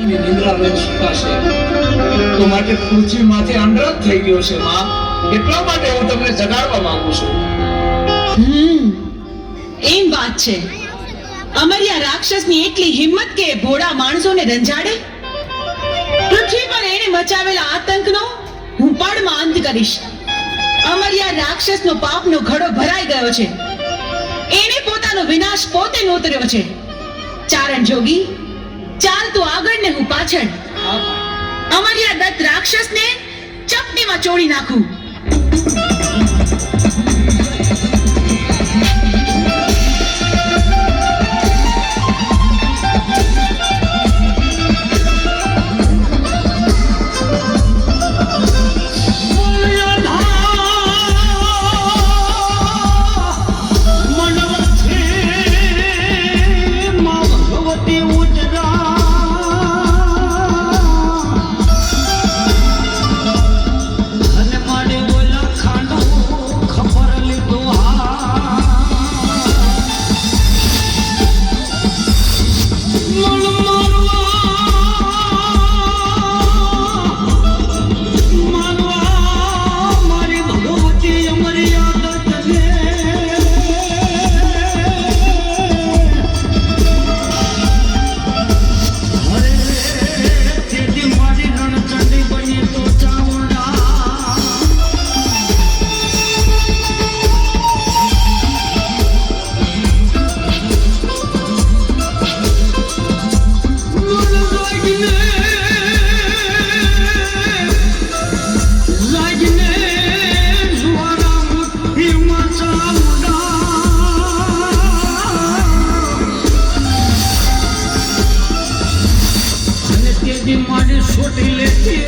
એની નિંદ્રા રોજ સુકાશે તો માટે પૃથ્વી માથે અંડરત થઈ ગયો છે, માં. એટલા માટે હું તમને જગાડવા માંગુ છું. એમ વાત છે. અમરિયા રાક્ષસની એટલી હિંમત કે ભોળા માણસોને રંજાડે? પૃથ્વી પર એણે મચાવેલા આતંકનો હું પડમાં અંત કરીશ. અમર્યા રાક્ષસનો પાપનો ઘડો ભરાઈ ગયો છે. એણે પોતાનો વિનાશ પોતે નોતર્યો છે. ચારણ જોગી ચાલ તું આગળ ને હું. પાછળ અમર્યા દત્ત રાક્ષસને ચપટીમાં ચોળી નાખું.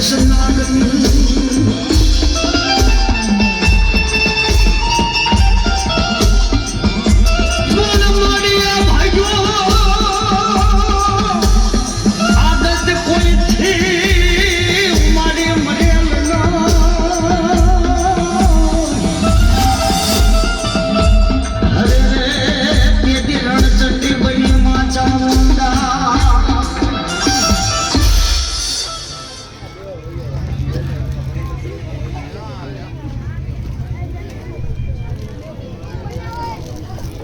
是那个女